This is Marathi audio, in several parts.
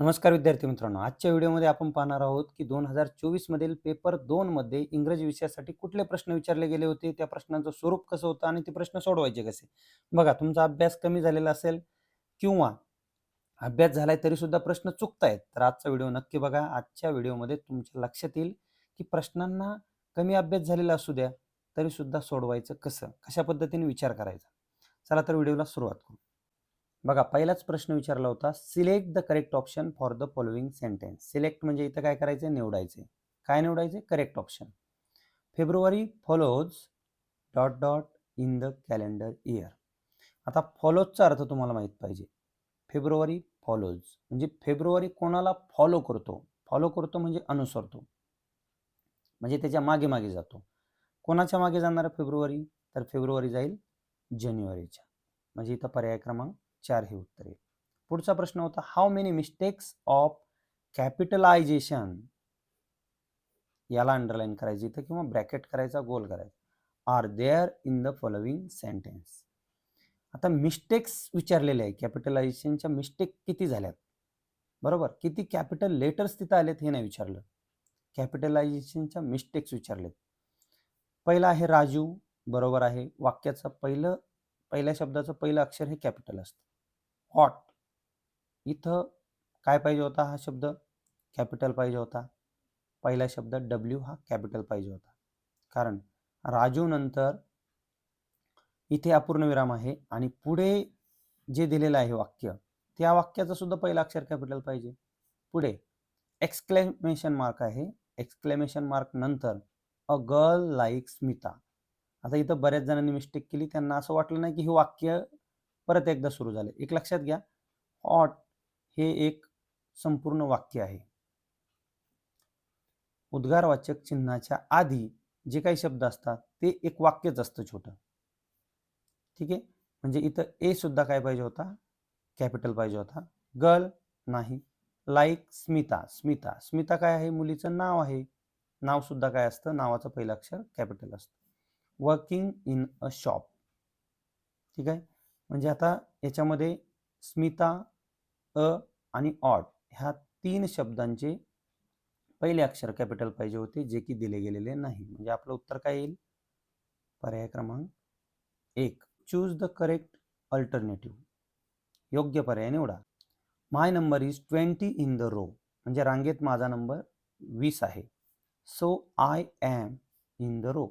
नमस्कार विद्यार्थी मित्रांनो. आजच्या व्हिडिओमध्ये आपण पाहणार आहोत की दोन हजार चोवीसमधील पेपर दोनमध्ये इंग्रजी विषयासाठी कुठले प्रश्न विचारले गेले होते? त्या प्रश्नांचं स्वरूप कसं होतं आणि ते प्रश्न सोडवायचे कसे? बघा तुमचा अभ्यास कमी झालेला असेल किंवा अभ्यास झालाय तरी सुद्धा प्रश्न चुकतायत तर आजचा व्हिडिओ नक्की बघा. आजच्या व्हिडिओमध्ये तुमच्या लक्षात येईल की प्रश्नांना कमी अभ्यास झालेला असू द्या तरी सुद्धा सोडवायचं कसं? कशा पद्धतीने विचार करायचा? चला तर व्हिडिओला सुरुवात करू. बघा पहिलाच प्रश्न विचारला होता select the correct option for the following sentence select म्हणजे इथं काय करायचं निवडायचे काय निवडायचे correct option February follows dot dot in the calendar year आता फॉलोजचा अर्थ तुम्हाला माहीत पाहिजे. फेब्रुवारी फॉलोज म्हणजे फेब्रुवारी कोणाला फॉलो करतो? फॉलो करतो म्हणजे अनुसरतो. म्हणजे त्याच्यामागे मागे जातो. कोणाच्या मागे जाणार फेब्रुवारी? तर फेब्रुवारी जाईल जानेवारीच्या. म्हणजे इथं पर्याय क्रमांक चार हे उत्तर येईल पुढचा प्रश्न होता how many mistakes of capitalisation याला अंडरलाईन करायची इथं किंवा ब्रॅकेट करायचा गोल करायचा. Are there in the following sentence आता मिस्टेक्स विचारलेले आहे. कॅपिटलायझेशनच्या मिस्टेक किती झाल्यात? बरोबर? किती कॅपिटल लेटर्स तिथं आलेत हे नाही विचारलं. कॅपिटलायझेशनच्या मिस्टेक्स विचारलेत. पहिला आहे राजू बरोबर आहे. वाक्याचं पहिलं पहिल्या शब्दाचं पहिलं अक्षर हे कॅपिटल असतं. हॉट इथं काय पाहिजे होता हा शब्द? कॅपिटल पाहिजे होता. पहिला शब्द डब्ल्यू हा कॅपिटल पाहिजे होता. कारण राजू नंतर इथे अपूर्णविराम आहे आणि पुढे जे दिलेलं आहे वाक्य त्या वाक्याचं सुद्धा पहिलं अक्षर कॅपिटल पाहिजे. पुढे एक्सक्लेमेशन मार्क आहे. एक्सक्लेमेशन मार्क नंतर अ गर्ल लाईक स्मिता आता इथं बऱ्याच जणांनी मिस्टेक केली. त्यांना असं वाटलं नाही की हे वाक्य परत एकदा सुरू झाले. एक लक्षात घ्या हॉट हे एक संपूर्ण वाक्य आहे. उद्गारवाचक चिन्हाच्या आधी जे काही शब्द असतात ते एक वाक्यच असतं छोटं. ठीक आहे? म्हणजे इथं ए सुद्धा काय पाहिजे होता? कॅपिटल पाहिजे होता. गर्ल नाही लाईक स्मिता स्मिता. स्मिता काय आहे? मुलीचं नाव आहे. नाव सुद्धा काय असतं? नावाचं पहिलं अक्षर कॅपिटल असतं. Working in a shop. ठीक आहे? म्हणजे आता याच्यामध्ये स्मिता अ आणि ऑट ह्या तीन शब्दांचे पहिले अक्षर कॅपिटल पाहिजे होते जे की दिले गेलेले नाही. म्हणजे आपलं उत्तर काय येईल? पर्याय क्रमांक एक. चूज द करेक्ट अल्टरनेटिव्ह योग्य पर्याय निवडा. My number is twenty in the row म्हणजे रांगेत माझा नंबर वीस आहे. So I am in the row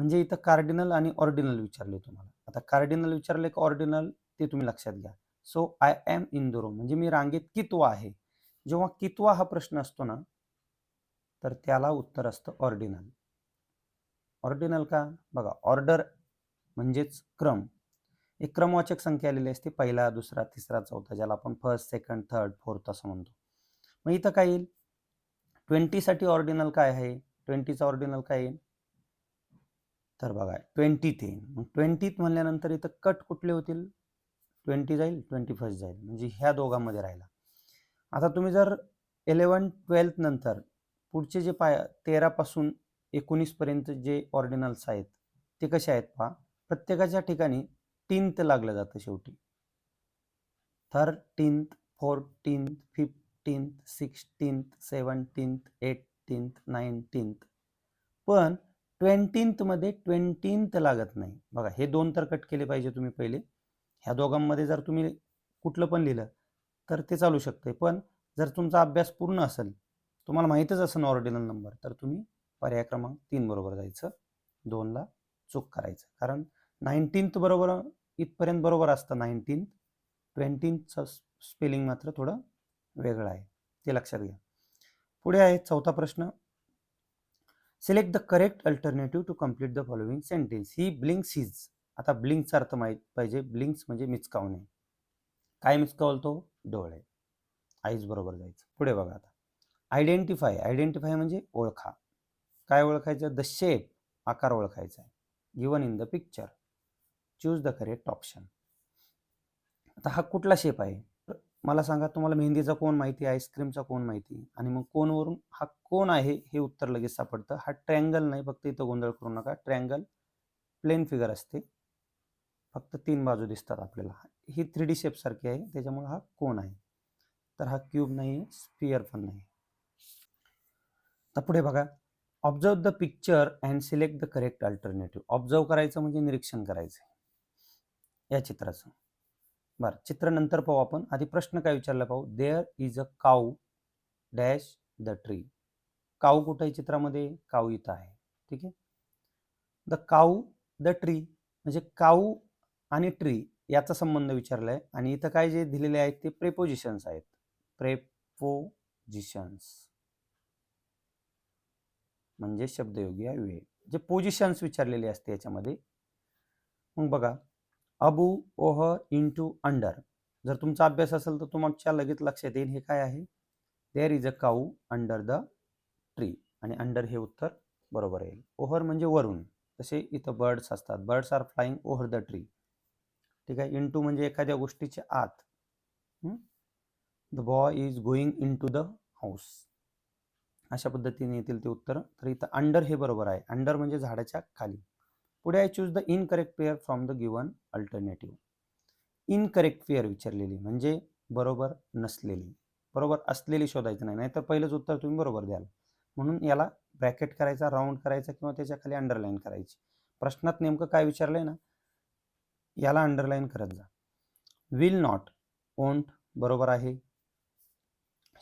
म्हणजे इथं कार्डिनल आणि ऑर्डिनल विचारले तुम्हाला. आता कार्डिनल विचारले का ऑर्डिनल ते तुम्ही लक्षात घ्या. So I am in the room म्हणजे मी रांगेत कितवा आहे? जेव्हा कितवा हा प्रश्न असतो ना तर त्याला उत्तर असतं ऑर्डिनल ऑर्डिनल का? बघा ऑर्डर म्हणजेच क्रम. एक क्रमवाचक संख्या आलेली असते पहिला दुसरा तिसरा चौथा ज्याला आपण फर्स्ट सेकंड थर्ड फोर्थ असं म्हणतो. मग इथं काय येईल? ट्वेंटीसाठी ऑर्डिनल काय आहे? ट्वेंटीचा ऑर्डिनल काय येईल? तर बघा ट्वेंटीत येईल मग ट्वेंटीत म्हणल्यानंतर इथं कट कुठले होतील? ट्वेंटी जाईल ट्वेंटी फर्स्ट जाईल. म्हणजे ह्या दोघांमध्ये राहिला. आता तुम्ही जर इलेवन ट्वेल्थ नंतर पुढचे जे पाय तेरापासून एकोणीसपर्यंत जे ऑर्डिनल्स आहेत ते कसे आहेत पहा. प्रत्येकाच्या ठिकाणी टीन्थ लागलं जातं शेवटी. Thirteenth fourteenth fifteenth sixteenth seventeenth eighteenth nineteenth पण ट्वेंटीन्थमध्ये ट्वेंटीन्थ लागत नाही. बघा हे दोन तर कट केले पाहिजे तुम्ही पहिले. ह्या दोघांमध्ये जर तुम्ही कुठलं पण लिहिलं तर ते चालू शकते पण जर तुमचा अभ्यास पूर्ण असेल तुम्हाला माहीतच असेल ऑर्डिनल नंबर तर तुम्ही पर्याय क्रमांक तीन बरोबर जायचं. दोनला चूक करायचं. कारण नाईन्टीन्थ बरोबर इथपर्यंत बरोबर असतं नाईन्टीन्थ ट्वेंटीन्थचं स्पेलिंग मात्र थोडं वेगळं आहे. ते लक्षात घ्या. पुढे आहे चौथा प्रश्न. Select the correct alternative to complete the following sentence he blinks his आता ब्लिंकचा अर्थ माहीत पाहिजे. ब्लिंक्स म्हणजे मिचकावणे. काय मिचकावलतो? डोळे. आईज बरोबर जायचं. पुढे बघा आता. आयडेंटिफाय आयडेंटिफाय म्हणजे ओळखा. काय ओळखायचं? द शेप आकार ओळखायचा आहे. Given in the picture choose the correct option आता हा कुठला शेप आहे? मला सांगा तुम्हाला मेहंदीचा कोण माहिती आईस्क्रीमचा कोण माहिती आणि मग कोणवरून हा कोण आहे हे उत्तर लगेच सापडतं. हा ट्रँगल नाही फक्त इथं गोंधळ करू नका. ट्रँगल प्लेन फिगर असते. फक्त तीन बाजू दिसतात आपल्याला. ही थ्री डी शेपसारखी आहे. त्याच्यामुळे हा कोण आहे? तर हा क्यूब नाही आहे स्पियर पण नाही. तर पुढे बघा. Observe the picture and select the correct alternative. Observe करायचं म्हणजे निरीक्षण करायचं या चित्राचं. बरं चित्र नंतर पाहू आपण. आधी प्रश्न काय विचारला पाहू? There is a cow dash the tree cow कुठं आहे चित्रामध्ये? काऊ इथं आहे. ठीक आहे? द काऊ द ट्री म्हणजे काऊ आणि ट्री याचा संबंध विचारलाय. आणि इथं काय जे दिलेले आहेत ते प्रेपोजिशन्स आहेत. प्रेपोजिशन्स म्हणजे शब्दयोगी वे जे पोजिशन्स विचारलेले असते याच्यामध्ये. मग बघा. Above oh into under. जर तुमचा अभ्यास असेल तर तुमच्या लगेच लक्षात येईल हे काय आहे? There is a cow under the tree आणि अंडर हे उत्तर बरोबर येईल. ओहर म्हणजे वरून. तसे इथं बर्ड्स असतात. Birds are flying over the tree ठीक आहे? इंटू म्हणजे एखाद्या गोष्टीच्या आत. The boy is going into the house अशा पद्धतीने येतील ते उत्तर. तर इथं अंडर हे बरोबर आहे. अंडर म्हणजे झाडाच्या खाली. पुढे I choose the incorrect pair from the given alternative incorrect pair विचारलेली म्हणजे बरोबर नसलेली. बरोबर असलेली शोधायचं नाही नाहीतर पहिलंच उत्तर तुम्ही बरोबर द्याल. म्हणून याला ब्रॅकेट करायचा राऊंड करायचा किंवा त्याच्याखाली अंडरलाईन करायची. प्रश्नात नेमकं काय विचारलंय ना याला अंडरलाईन करत जा. विल नॉट ओंट बरोबर आहे.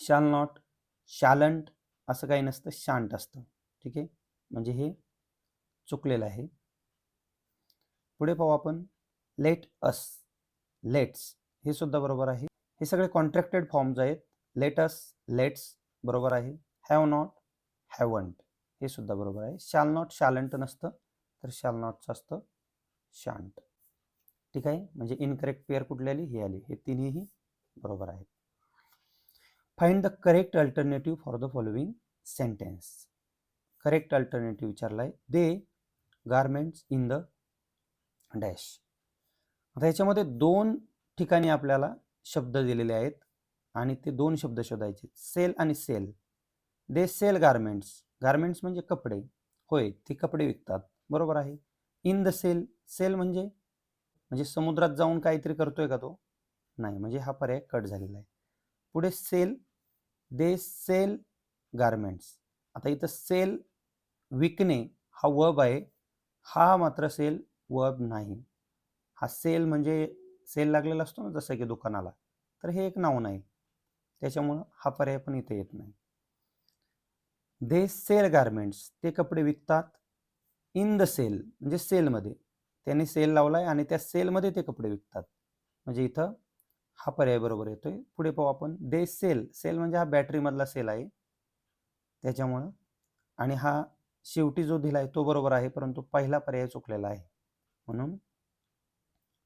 शाल नॉट शालंट असं काही नसतं शांत असतं. ठीक आहे? म्हणजे हे चुकलेलं आहे. पुढे पाहू आपण लेट अस लेट्स हे सुद्धा बरोबर आहे. हे सगळे कॉन्ट्रॅक्टेड फॉर्म्स आहेत. लेट अस लेट्स बरोबर आहे. हॅव नॉट हॅवंट हे सुद्धा बरोबर आहे. शाल नॉट शालंट नसतं. तर शाल नॉटचं असतं. शांट ठीक आहे? म्हणजे इनकरेक्ट पेअर कुठली आली? ही आली. हे तिन्हीही बरोबर आहेत. Find the correct alternative for the following sentence correct alternative विचारलाय. They garments in the dash. आता याच्यामध्ये दोन ठिकाणी आपल्याला शब्द दिलेले आहेत आणि ते दोन शब्द शोधायचे सेल आणि sell. They sell garments. Garments म्हणजे कपडे. होय ते कपडे विकतात. बरोबर आहे. In the sale. सेल म्हणजे? म्हणजे समुद्रात जाऊन काहीतरी करतोय का तो? नाही म्हणजे हा पर्याय कट झालेला आहे. पुढे सेल. They sell garments. आता इथं सेल विकणे हा वब आहे. हा मात्र सेल वब नाही. हा सेल म्हणजे सेल लागलेला असतो ना जसं की दुकानाला तर हे एक नाऊन आहे त्याच्यामुळं हा पर्याय पण इथे येत नाही. दे सेल गारमेंट्स ते कपडे विकतात इन द सेल म्हणजे सेलमध्ये. त्यांनी सेल लावला आहे आणि त्या सेलमध्ये ते कपडे विकतात. म्हणजे इथं हा पर्याय बरोबर येतोय. पुढे पाहू आपण. दे सेल सेल म्हणजे हा बॅटरीमधला सेल आहे. त्याच्यामुळं आणि हा शेवटी जो दिला आहे तो बरोबर आहे परंतु पहिला पर्याय चुकलेला आहे. म्हणून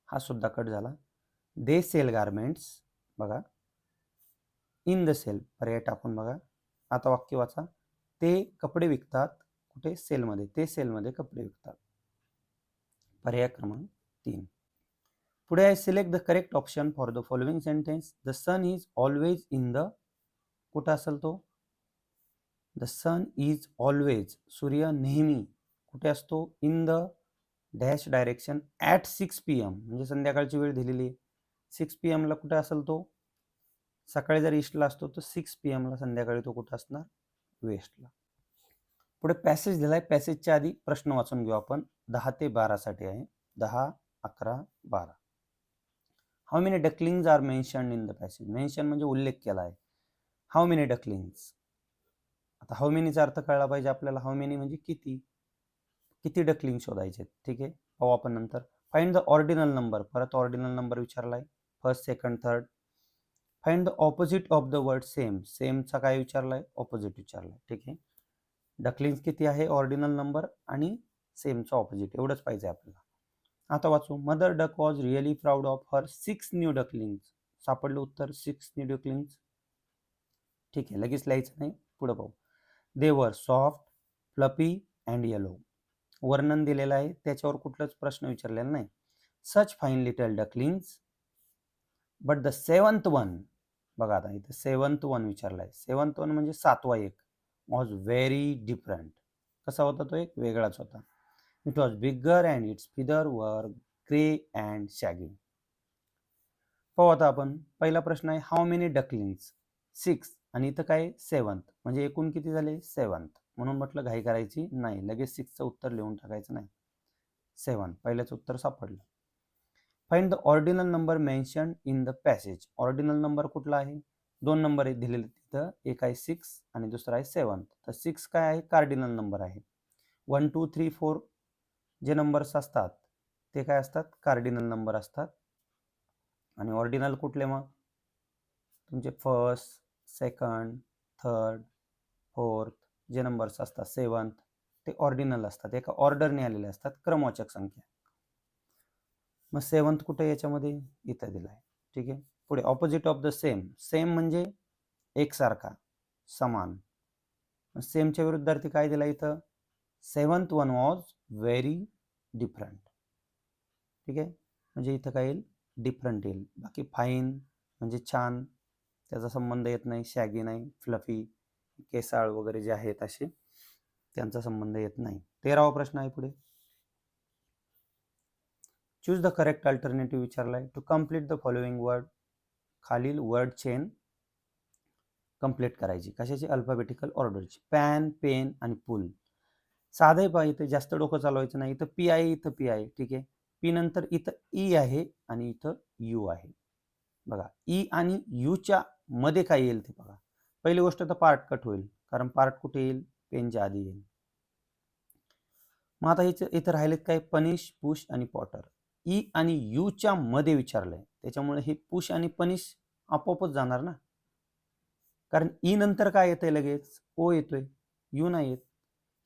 हा सुद्धा कट झाला. दे सेल गारमेंट्स बघा. इन द सेल पर्याय टाकून बघा. आता वाक्य वाचा. ते कपडे विकतात कुठे? सेलमध्ये. ते सेलमध्ये कपडे विकतात. पर्याय क्रमांक तीन. पुढे I select the correct option for the following sentence the sun is always in the कुठं असेल तो? द सन इज ऑलवेज सूर्य नेहमी कुठे असतो? In the dash direction at six P M. म्हणजे संध्याकाळची वेळ दिलेली आहे. सिक्स पी एमला कुठे असेल तो? सकाळी जर ईस्टला असतो तर सिक्स पी एमला संध्याकाळी तो कुठं असणार? वेस्टला. पुढे पॅसेज दिलाय. पॅसेजच्या आधी प्रश्न वाचून घेऊ आपण. दहा ते बारासाठी आहे. दहा अकरा बारा. How many ducklings are mention in the passage mention म्हणजे उल्लेख केला आहे हाऊ मेनी डकलिंग्ज आता हाऊ मेनीचा अर्थ कळला पाहिजे आपल्याला. हाऊ मेनी म्हणजे किती? किती डकलिंग शोधायचे ठीक आहे? पाहू आपण नंतर. फाइंड द ऑर्डिनल नंबर परत ordinal number विचारलाय. First second third find the opposite of the word same सेमचा काय विचारलाय? ऑपोजिट विचारलाय. ठीक आहे? डकलिंग्स किती आहे? ऑर्डिनल नंबर आणि सेमचा ऑपोजिट एवढंच पाहिजे आपल्याला. आता वाचू. Mother duck was really proud of her six new ducklings सापडलं उत्तर? सिक्स न्यू डकलिंग्स ठीक आहे. लगेच लिहायचं नाही. पुढं पाहू. दे वर सॉफ्ट फ्लपी अँड येलो वर्णन दिलेलं आहे त्याच्यावर कुठलाच प्रश्न विचारलेला नाही. Such fine little ducklings but the seventh one बघा आता इथं सेवन्थ वन विचारलाय. सेवन्थ वन म्हणजे सातवा एक. वॉज व्हेरी डिफरंट कसा होता तो एक? वेगळाच होता. It was bigger and its feather were grey and shaggy पाहू आता आपण. पहिला प्रश्न आहे हाऊ मेनी डकलिंग्स सिक्स आणि इथं काय? सेवन्थ म्हणजे एकूण किती झाले? सेवन्थ म्हणून म्हटलं घाई करायची नाही. लगेच सिक्सचं उत्तर लिहून टाकायचं नाही. सेवन पहिल्याचं उत्तर सापडलं. Find the ordinal number mention in the passage ordinal number कुठला आहे? दोन नंबर आहेत दिलेले तिथं. एक आहे सिक्स आणि दुसरा आहे सेवन तर सिक्स काय आहे? कार्डिनल नंबर आहे. वन टू थ्री फोर जे नंबर्स असतात ते काय असतात? कार्डिनल नंबर असतात. आणि ऑर्डिनल कुठले मग? तुमचे फर्स्ट सेकंड थर्ड फोर्थ जे नंबर्स असतात सेवन्थ ते ऑर्डिनल असतात. एका ऑर्डरने आलेले असतात क्रमवाचक संख्या. मग सेवन्थ कुठे याच्यामध्ये? इथं दिलं आहे ठीक आहे? पुढे opposite of the same same म्हणजे एकसारखा समान. सेमच्या विरुद्धार्थी काय दिला इथं? Seventh one was very different ठीक आहे? म्हणजे इथं काय येईल? डिफरंट येईल. बाकी फाईन म्हणजे छान. त्याचा संबंध येत नाही शॅगी नाही फ्लफी केसाळ वगैरे जे आहेत असे त्यांचा संबंध येत नाही. तेरावा प्रश्न आहे पुढे. Choose the correct alternative विचारलाय. To complete the following word खालील वर्ड चेन कंप्लीट करायची. कशाची? अल्फाबेटिकल ऑर्डरची पॅन पेन आणि पुल साधे पहा इथं जास्त डोकं चालवायचं नाही. इथं पी आहे इथं पी आहे. ठीक आहे? पी नंतर इथं ई आहे आणि इथं यू आहे. बघा ई आणि यूच्या मध्ये काय येईल ते बघा. पहिली गोष्ट तर पार्ट कट होईल कारण पार्ट कुठे येईल? पेनच्या आधी येईल. मग आता इथं इथं राहिलेत काय? पनिश पुश आणि पॉटर ई e आणि यूच्या मध्ये विचारलंय. त्याच्यामुळे हे पुश आणि पनिश आपोआपच जाणार ना? कारण ई नंतर काय येतंय लगेच? ओ येतोय. यू नाही येत.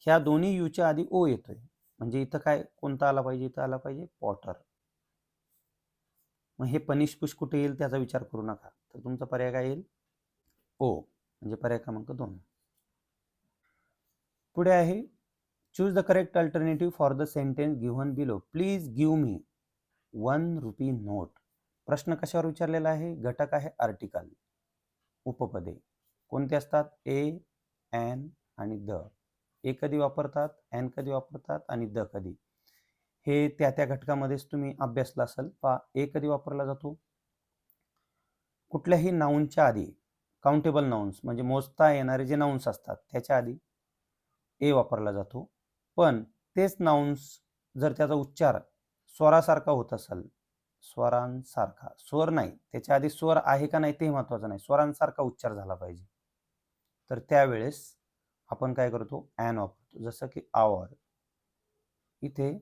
ह्या दोन्ही यूच्या आधी ओ येतोय. म्हणजे इथं काय? कोणता आला पाहिजे? इथं आला पाहिजे पॉटर मग हे पनिश पुश कुठे येईल? त्याचा विचार करू नका. तर तुमचा पर्याय काय येईल? ओ म्हणजे पर्याय क्रमांक दोन. पुढे आहे choose the correct alternative for the sentence given below please give me one rupee note प्रश्न कशावर विचारलेला आहे? घटक आहे आर्टिकल उपपदे. कोणते असतात? ए एन आणि द ए कधी वापरतात? एन कधी वापरतात? आणि द कधी? हे त्या त्या घटकामध्येच तुम्ही अभ्यासला असाल. पा ए कधी वापरला जातो? कुठल्याही नाऊनच्या आधी. काउंटेबल नाउन्स म्हणजे मोजता येणारे जे नाउन्स असतात त्याच्या आधी ए वापरला जातो. पण तेच नाउन्स जर त्याचा उच्चार स्वरासारखा होत असेल स्वरांसारखा स्वर नाही त्याच्या आधी स्वर आहे का नाही ते महत्त्वाचं नाही स्वरांसारखा उच्चार झाला पाहिजे. तर त्यावेळेस आपण काय करतो ॲन वापरतो. जसं की आवर इथे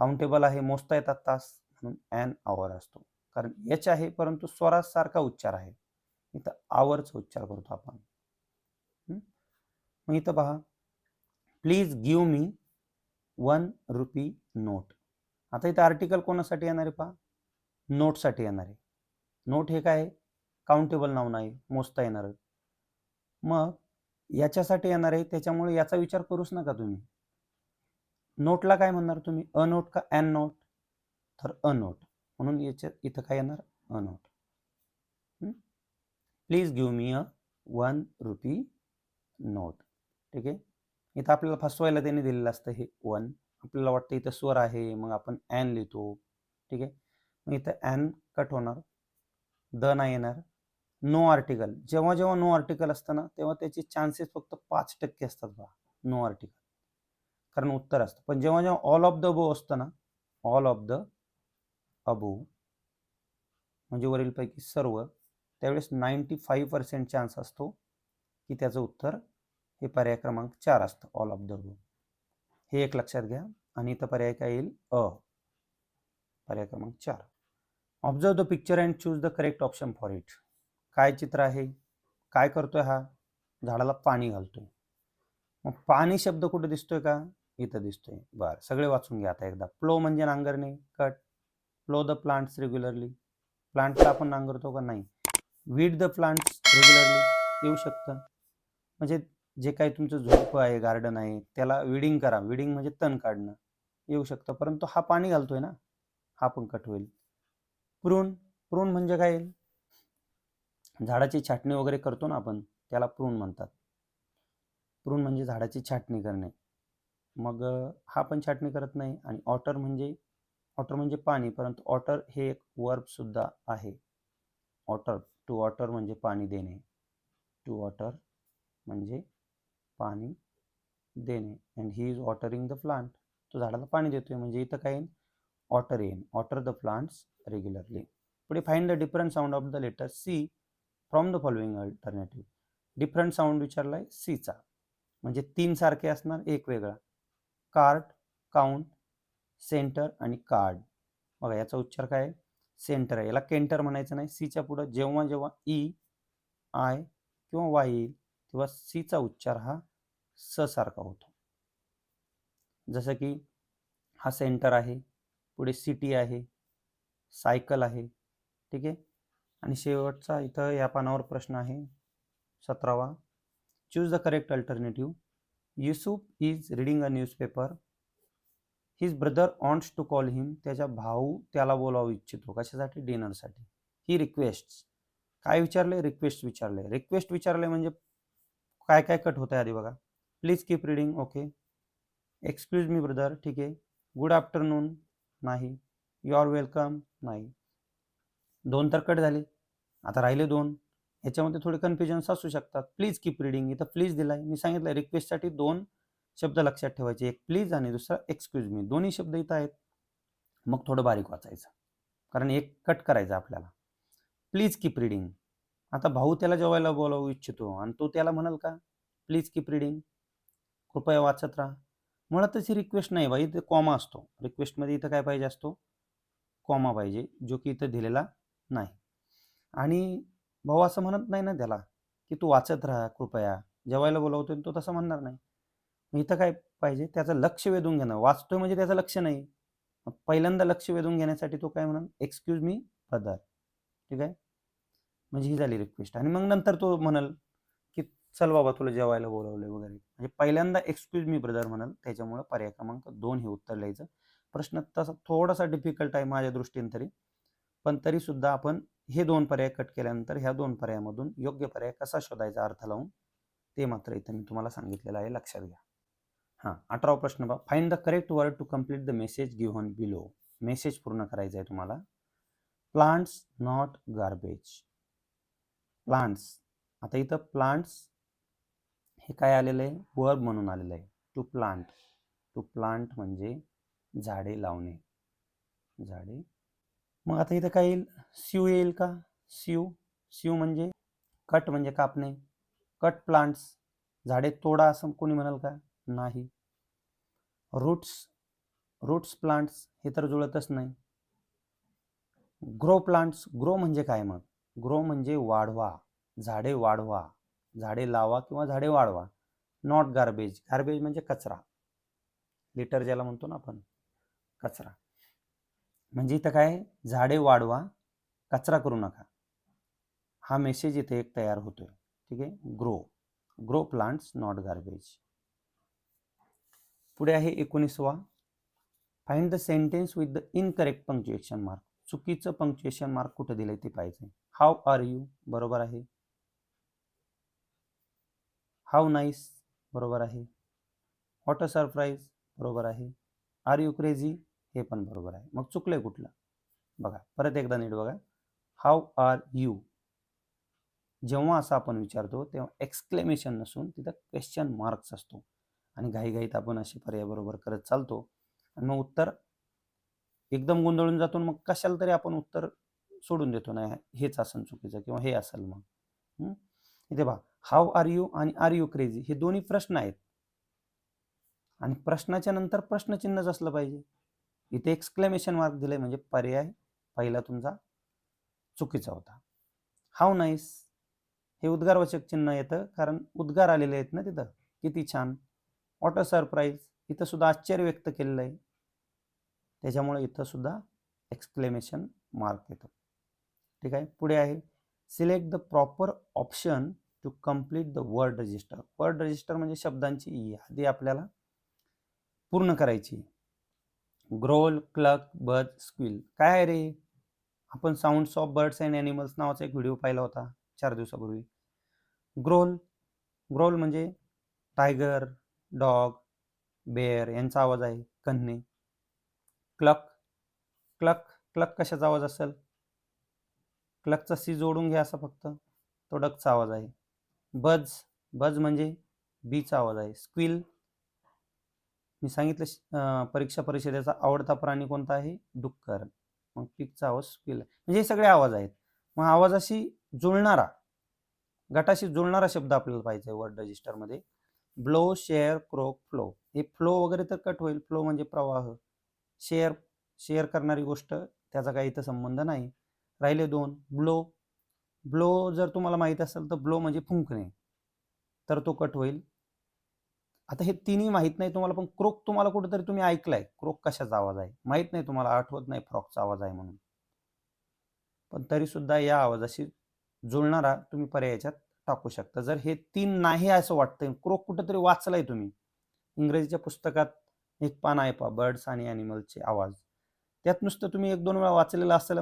काउंटेबल आहे मोजता येतात तास म्हणून ॲन आवर असतो. कारण एच आहे परंतु स्वरासारखा उच्चार आहे. इथं आवरचा उच्चार करतो आपण. मग इथं पहा. Please give me one rupee note आता इथं आर्टिकल कोणासाठी येणार आहे पहा? नोटसाठी येणार आहे. नोट हे काय काउंटेबल नाव नाही मोजता येणार मग याच्यासाठी येणार आहे. त्याच्यामुळे याचा विचार करूच नका तुम्ही. नोटला काय म्हणणार तुम्ही? अ नोट का ॲन नोट तर अ नोट म्हणून याच्यात इथं काय येणार? A note please give me a one rupee note. ठीक आहे? इथं आपल्याला फसवायला त्याने दिलेलं असतं हे वन. आपल्याला वाटतं इथं स्वर आहे मग आपण ॲन लिहितो. ठीक आहे? मग इथं ॲन कट होणार. द नाही येणार. नो आर्टिकल जेव्हा जेव्हा नो आर्टिकल असतं ना तेव्हा त्याचे चान्सेस फक्त पाच टक्के असतात बा नो आर्टिकल कारण उत्तर असतं. पण जेव्हा जेव्हा ऑल ऑफ द अबो असतं ना ऑल ऑफ द अबो म्हणजे वरीलपैकी सर्व त्यावेळेस नाईंटी फाईव्ह पर्सेंट चान्स असतो की त्याचं उत्तर हे पर्याय क्रमांक चार असतं ऑल ऑफ द अबो हे एक लक्षात घ्या आणि इथं पर्याय काय येईल? अ. पर्याय क्रमांक चार. Observe the picture and choose the correct option for it काय चित्र आहे? काय करतोय हा? झाडाला पाणी घालतोय. मग पाणी शब्द कुठे दिसतोय का? इथं दिसतोय. बर सगळे वाचून घ्या आता एकदा. प्लो म्हणजे नांगरणे. Cut plough the plants regularly प्लांटला आपण नांगरतो का? नाही. वीड द प्लांट्स रेग्युलरली येऊ शकतं. म्हणजे जे काही तुमचं झोपं आहे गार्डन आहे त्याला विडिंग करा. विडिंग म्हणजे तण काढणं. येऊ शकतं. परंतु हा पाणी घालतोय ना हा पण कट होईल. प्रून प्रून म्हणजे काय? येईल झाडाची छाटणी वगैरे करतो ना आपण त्याला प्रून म्हणतात. प्रून म्हणजे झाडाची छाटणी करणे. मग हा पण छाटणी करत नाही. आणि ऑटर म्हणजे ऑटर म्हणजे पाणी. परंतु ऑटर हे एक वर्ब सुद्धा आहे. ऑटर टू वॉटर म्हणजे पाणी देणे. टू वॉटर म्हणजे पाणी देणे. And he is watering the plant तो झाडाला पाणी देतोय म्हणजे इथं काय वॉटर येईन वॉटर द प्लांट्स रेग्युलरली पुढे find the different sound of the letter C from the following alternative different sound विचारलाय सीचा म्हणजे तीन सारखे असणार एक वेगळा. कार्ट काउंट सेंटर आणि कार्ड बघा याचा उच्चार काय आहे? सेंटर आहे. याला केंटर म्हणायचं नाही. सीच्या पुढं जेव्हा जेव्हा e, ई आय किंवा वाय येईल तेव्हा सीचा उच्चार हा स सारखा होतो. जसं की हा सेंटर आहे पुढे सिटी आहे सायकल आहे ठीक आहे? आणि शेवटचा इथं या पानावर प्रश्न आहे. सतरावा. Choose the correct alternative Yusuf is reading a newspaper his brother wants to call him त्याच्या भाऊ त्याला बोलावू इच्छितो. कशासाठी? डिनरसाठी ही रिक्वेस्ट काय विचारले? रिक्वेस्ट विचारले. रिक्वेस्ट विचारले म्हणजे काय काय कट होत आहे आधी बघा. Please keep reading okay excuse me brother ठीक आहे. गुड आफ्टरनून नाही. यू आर वेलकम नाही. दोन तर कट झाले. आता राहिले दोन. ह्याच्यामध्ये थोडे कन्फ्युजन्स असू शकतात. प्लीज कीप रिडिंग इथं प्लीज दिलाय. मी सांगितलं रिक्वेस्टसाठी दोन शब्द लक्षात ठेवायचे. एक प्लीज आणि दुसरा एक्सक्यूज मी दोन्ही शब्द इथं आहेत. मग थोडं बारीक वाचायचं. कारण एक कट करायचं आपल्याला. प्लीज कीप रिडिंग आता भाऊ त्याला जेवायला बोलावू इच्छितो. आणि तो त्याला म्हणाल का? प्लीज कीप रिडिंग कृपया वाचत राहा. मुळातच ही रिक्वेस्ट नाही बाई इथे कॉमा असतो. रिक्वेस्टमध्ये इथं काय पाहिजे असतो? कॉमा पाहिजे. जो की इथं दिलेला नाही. आणि भाऊ असं म्हणत नाही ना त्याला की तू वाचत राहा कृपया. जेवायला बोलावतो तो तसं म्हणणार नाही. इथं काय पाहिजे? त्याचं लक्ष वेधून घेणं. वाचतोय म्हणजे त्याचं लक्ष नाही. पहिल्यांदा लक्ष वेधून घेण्यासाठी तो काय म्हणाल एक्सक्यूज मी ब्रदर ठीक आहे? म्हणजे ही झाली रिक्वेस्ट आणि मग नंतर तो म्हणाल की चल बाबा तुला जेवायला बोलावले वगैरे. म्हणजे पहिल्यांदा एक्सक्यूज मी ब्रदर म्हणाल. त्याच्यामुळे पर्याय क्रमांक दोन हे उत्तर लिहायचं. प्रश्न तसा थोडासा डिफिकल्ट आहे माझ्या दृष्टीने तरी. पण तरी सुद्धा आपण हे दोन पर्याय कट केल्यानंतर ह्या दोन पर्यायामधून योग्य पर्याय कसा शोधायचा अर्थ लावून ते मात्र इथं मी तुम्हाला सांगितलेलं आहे. लक्षात घ्या. हां अठरावा प्रश्न बघा. Find the correct word to complete the message given below message पूर्ण करायचा आहे तुम्हाला. प्लांट्स नॉट गार्बेज प्लांट्स आता इथं प्लांट्स हे काय आलेलं आहे? वर्ब म्हणून आलेलं आहे. टू प्लांट टू प्लांट म्हणजे झाडे लावणे. झाडे. मग आता इथं काय येईल? स्यू येईल का? स्यू स्यू म्हणजे कट म्हणजे कापणे. कट प्लांट्स झाडे तोडा असं कोणी म्हणाल का? नाही. रूट्स रूट्स प्लांट्स हे तर जुळतच नाही. ग्रो प्लांट्स ग्रो म्हणजे काय मग? ग्रो म्हणजे वाढवा झाडे वाढवा झाडे लावा किंवा झाडे वाढवा. नॉट गार्बेज गार्बेज म्हणजे कचरा. लिटर ज्याला म्हणतो ना आपण कचरा. म्हणजे इथं काय? झाडे वाढवा कचरा करू नका. हा मेसेज इथे एक तयार होतोय. ठीक आहे? Grow grow plants not garbage पुढे आहे एकोणीसवा. Find the sentence with the incorrect punctuation mark चुकीचं पंक्च्युएशन मार्क कुठं दिलंय ते पाहिजे हाव आर यू बरोबर आहे. हाव नाईस बरोबर आहे. वॉट अ सरप्राईज बरोबर आहे. आर यू क्रेझी हे पण बरोबर आहे. मग चुकलंय कुठलं? बघा परत एकदा नीट बघा. हाऊ आर यू जेव्हा असं आपण विचारतो तेव्हा एक्सक्लेमेशन नसून तिथं क्वेश्चन मार्क्स असतो. आणि घाईघाईत आपण असे पर्याय बरोबर करत चालतो. आणि मग उत्तर एकदम गोंधळून जातो मग कशाला तरी आपण उत्तर सोडून देतो नाही हेच असेल चुकीचं किंवा हे असेल मग. इथे बघा हाव आर यू आणि आर यू क्रेझी हे दोन्ही प्रश्न आहेत. आणि प्रश्नाच्या नंतर प्रश्नचिन्हच असलं पाहिजे. इथे एक्सक्लेमेशन मार्क दिले म्हणजे पर्याय पहिला तुमचा चुकीचा होता. हाव नाईस हे उद्गारवाचक चिन्ह येतं कारण उद्गार आलेले आहेत ना तिथं. किती छान. वॉट अ सरप्राईज इथं सुद्धा आश्चर्य व्यक्त केलेलं आहे. त्याच्यामुळे इथं सुद्धा एक्सक्लेमेशन मार्क येतो. ठीक आहे? पुढे आहे. Select the proper option to complete the word register word register म्हणजे शब्दांची यादी आपल्याला पूर्ण करायची. ग्रोल क्लक बर्ड स्क्विल काय आहे रे? आपण sounds of birds and animals नावाचा एक व्हिडिओ पाहिला होता. चार दिवसापूर्वी. ग्रोल ग्रोल म्हणजे टायगर डॉग बेअर यांचा आवाज आहे कन्ने क्लक क्लक क्लक कशाचा आवाज असेल? क्लकचा सी जोडून घ्या असं फक्त. तो डकचा आवाज आहे. बज बज म्हणजे बीचा आवाज आहे. स्क्विल मी सांगितलं परीक्षा परिषदेचा आवडता प्राणी कोणता आहे? डुक्कर. मग पिकचा आवाज स्क्विल म्हणजे हे सगळे आवाज आहेत. मग आवाजाशी जुळणारा गटाशी जुळणारा शब्द आपल्याला पाहिजे वर्ड रजिस्टरमध्ये. ब्लो शेअर क्रोक फ्लो हे फ्लो वगैरे तर कट होईल. फ्लो म्हणजे प्रवाह. शेअर शेअर करणारी गोष्ट त्याचा काही इथं संबंध नाही. राहिले दोन. ब्लो ब्लो जर तुम्हाला माहीत असेल तर ब्लो म्हणजे फुंकणे. तर तो कट होईल. आता हे तिन्ही माहीत नाही तुम्हाला पण क्रोक तुम्हाला कुठेतरी तुम्ही ऐकलाय. क्रोक कशाचा आवाज आहे? माहीत नाही तुम्हाला आठवत नाही फ्रॉकचा आवाज आहे म्हणून. पण तरी सुद्धा या आवाजाशी जुळणारा तुम्ही पर्यायाच्यात टाकू शकता. जर हे तीन नाही असं वाटतंय क्रोक कुठंतरी वाचलाय तुम्ही. इंग्रजीच्या पुस्तकात एक पान आहे पा बर्ड्स आणि अॅनिमलचे आवाज. त्यात नुसतं तुम्ही एक दोन वेळा वाचलेला असेल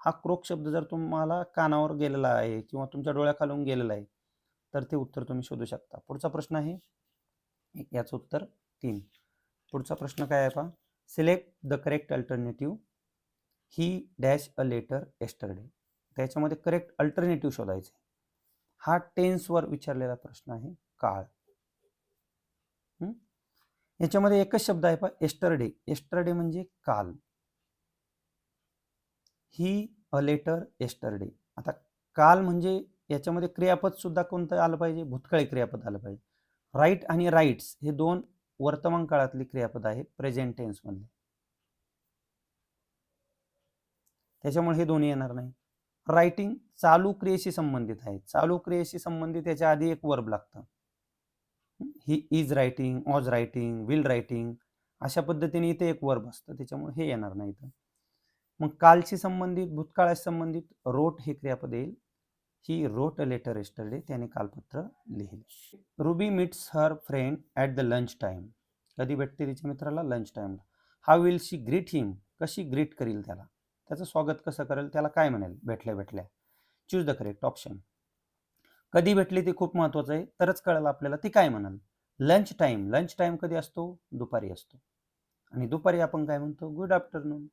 हा क्रोक शब्द जर तुम्हाला कानावर गेलेला आहे किंवा तुमच्या डोळ्याखालून गेलेला आहे तर ते उत्तर तुम्ही शोधू शकता. पुढचा प्रश्न आहे. याचं उत्तर तीन. पुढचा प्रश्न काय आहे पहा? Select the correct alternative he dash a letter yesterday त्याच्यामध्ये करेक्ट अल्टरनेटिव्ह शोधायचे. हा टेन्सवर विचारलेला प्रश्न आहे काळ. याच्यामध्ये एकच शब्द आहे पहा एस्टरडे एस्टरडे म्हणजे काल. ही अ लेटर एस्टरडे आता काल म्हणजे याच्यामध्ये क्रियापद सुद्धा कोणतं आलं पाहिजे? भूतकाळी क्रियापद आलं पाहिजे. राईट आणि राईट्स हे दोन वर्तमान काळातली क्रियापद आहे प्रेझेंट टेन्स मधले. त्याच्यामुळे हे दोन्ही येणार नाही. रायटिंग चालू क्रियेशी संबंधित आहे. चालू क्रियेशी संबंधित याच्या आधी एक वर्ब लागतं. He is writing was writing will writing अशा पद्धतीने इथे एक वर्ब असतं. त्याच्यामुळे हे येणार नाही इथं. मग कालशी संबंधित भूतकाळाशी संबंधित रोट हे क्रियापद येईल. He wrote a letter yesterday त्याने कालपत्र लिहिले. Ruby meets her friend at the lunch time कधी भेटते तिच्या मित्राला? लंच टाईमला हा विल शी ग्रीट हिम कशी ग्रीट करील त्याला? त्याचं स्वागत कसं करेल त्याला काय म्हणेल? भेटल्या भेटल्या चूज द करेक्ट ऑप्शन कधी भेटली ते खूप महत्वाचं आहे तरच कळेल आपल्याला ती काय म्हणाल. लंच टाईम लंच टाईम कधी असतो? दुपारी असतो. आणि दुपारी आपण काय म्हणतो? गुड आफ्टरनून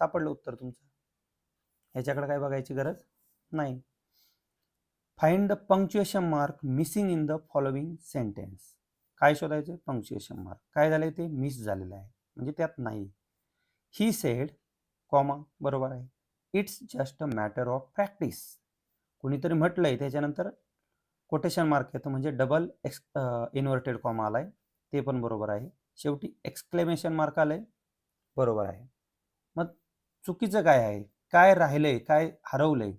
सापडलं उत्तर तुमचं. ह्याच्याकडे काय बघायची गरज नाही. Find the punctuation mark missing in the following sentence काय शोधायचं? पंक्च्युएशन मार्क काय झालंय ते? मिस झालेलं आहे. म्हणजे त्यात नाही. ही सेड कॉमा बरोबर आहे. It's just a matter of practice कोणीतरी म्हटलंय त्याच्यानंतर कोटेशन मार्क येतं म्हणजे डबल एक्स इन्व्हर्टेड कॉमा आलाय. ते पण बरोबर आहे. शेवटी एक्सक्लेमेशन मार्क आलंय. बरोबर आहे. मग चुकीचं काय आहे? काय राहिलंय? काय हरवलंय?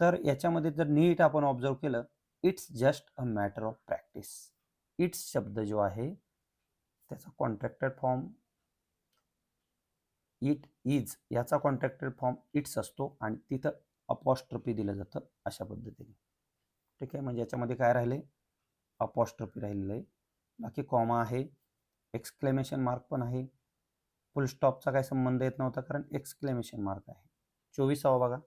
तर याच्यामध्ये जर नीट आपण ऑब्झर्व केलं it's just a matter of practice it's शब्द जो आहे त्याचा कॉन्ट्रॅक्टेड फॉर्म इट इज याचा कॉन्ट्रॅक्टेड फॉर्म इट्स असतो आणि तिथं अपॉस्ट्रफी दिलं जातं अशा पद्धतीने. ठीक आहे? म्हणजे याच्यामध्ये काय राहिले अपॉस्ट्रफी राहिलेलं आहे. बाकी कॉमा आहे. एक्सक्लेमेशन मार्क पण आहे. फुल स्टॉपचा काय संबंध येत नव्हता कारण एक्सक्लेमेशन मार्क आहे. चोवीसावा बघा.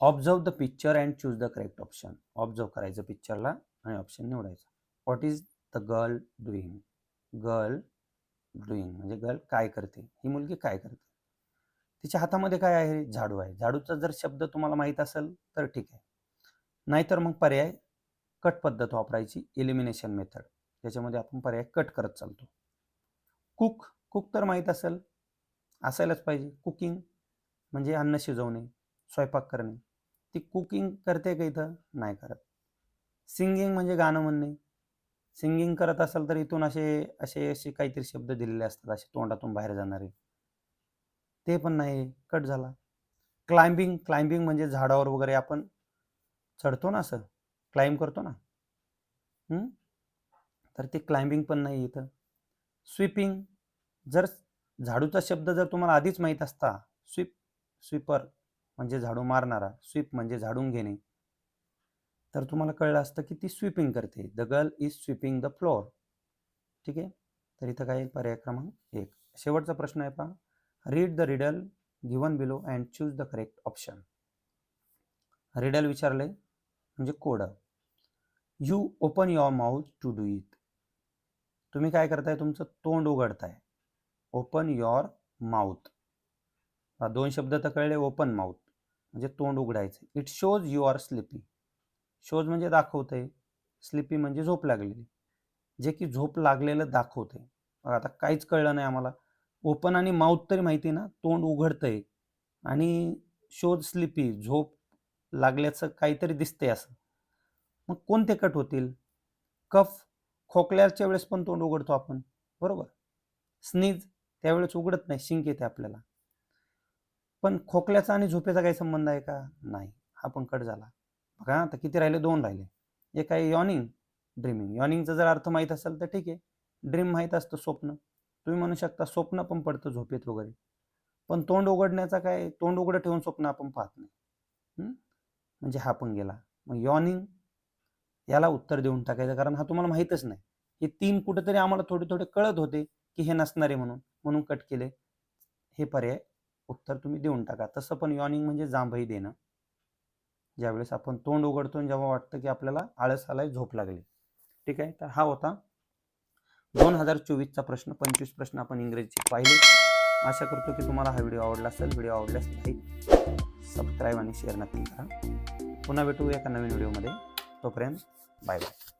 Observe the picture and choose the correct option observe करायचं पिक्चरला आणि ऑप्शन निवडायचा. What is the girl doing girl doing म्हणजे गर्ल काय करते? ही मुलगी काय करते? तिच्या हातामध्ये काय आहे? झाडू आहे. झाडूचा जर शब्द तुम्हाला माहीत असेल तर ठीक आहे. नाहीतर मग पर्याय कट पद्धत वापरायची एलिमिनेशन मेथड त्याच्यामध्ये आपण पर्याय कट करत चालतो. कुक कुक तर माहीत असेल. असायलाच पाहिजे. कुकिंग म्हणजे अन्न शिजवणे स्वयंपाक करणे. ती कुकिंग करते का इथं? नाही करत. सिंगिंग म्हणजे गाणं म्हणणे. सिंगिंग करत असाल तर इथून असे असे असे काहीतरी शब्द दिलेले असतात असे तोंडातून बाहेर जाणारे. ते पण नाही कट झाला. क्लाइम्बिंग क्लाइम्बिंग म्हणजे झाडावर वगैरे आपण चढतो ना असं क्लाइम्ब करतो ना. तर ते क्लाइम्बिंग पण नाही इथं. स्वीपिंग जर झाडूचा शब्द जर तुम्हाला आधीच माहीत असता स्वीप स्वीपर म्हणजे झाडू मारणारा स्वीप म्हणजे झाडून घेणे. तर तुम्हाला कळलं असतं की ती स्वीपिंग करते. The girl is sweeping the floor ठीक आहे? तर इथं काय पर्याय क्रमांक एक. शेवटचा प्रश्न आहे पहा. Read the riddle given below and choose the correct option riddle विचारले म्हणजे code. You open your mouth to do it तुम्ही काय करताय? तुमचं तोंड उघडताय. ओपन युअर माउथ दोन शब्द तर कळले. ओपन माउथ म्हणजे तोंड उघडायचं. It shows you are sleepy shows म्हणजे दाखवतंय स्लिपी म्हणजे झोप लागलेली. जे की झोप लागलेलं दाखवतंय. आता काहीच कळलं नाही आम्हाला. ओपन आणि माउथ तरी माहिती ना तोंड उघडतंय. आणि शोज स्लिपी झोप लागल्याचं काहीतरी दिसतंय असं. मग कोणते कट होतील? कफ खोकल्याच्या वेळेस पण तोंड उघडतो आपण. बरोबर? स्नीज त्यावेळेस उघडत नाही शिंक येते आपल्याला. पण खोकल्याचा आणि झोपेचा काही संबंध आहे का? नाही. हा पण कट झाला. बघा आता किती राहिले? दोन राहिले. एक आहे यॉनिंग ड्रीमिंग यॉनिंगचा जर अर्थ माहीत असेल तर ठीक आहे. ड्रीम माहीत असतं स्वप्न. तुम्ही म्हणू शकता स्वप्न पण पडतं झोपेत वगैरे. पण तोंड उघडण्याचा काय? तोंड उघडं ठेवून स्वप्न आपण पाहत नाही. म्हणजे हा पण गेला. मग यॉनिंग याला उत्तर देऊन टाकायचं कारण हा तुम्हाला माहीतच नाही. हे तीन कुठेतरी आम्हाला थोडे थोडे कळत होते की हे नसणारे म्हणून. म्हणून कट केले. हे पर्याय उत्तर तुम्ही देऊन टाका. तसं पण यॉनिंग म्हणजे जांभई देणं. ज्यावेळेस आपण तोंड उघडतो आणि जेव्हा वाटतं की आपल्याला आळस आलाय झोप लागली. ठीक आहे? तर हा होता दोन हजार चोवीसचा प्रश्न पंचवीस प्रश्न आपण इंग्रजीचे पाहिले. आशा करतो की तुम्हाला हा व्हिडिओ आवडला असेल. व्हिडिओ आवडल्यास लाईक सबस्क्राईब आणि शेअर नक्की करा. पुन्हा भेटू एका नवीन व्हिडिओमध्ये. तोपर्यंत बाय बाय.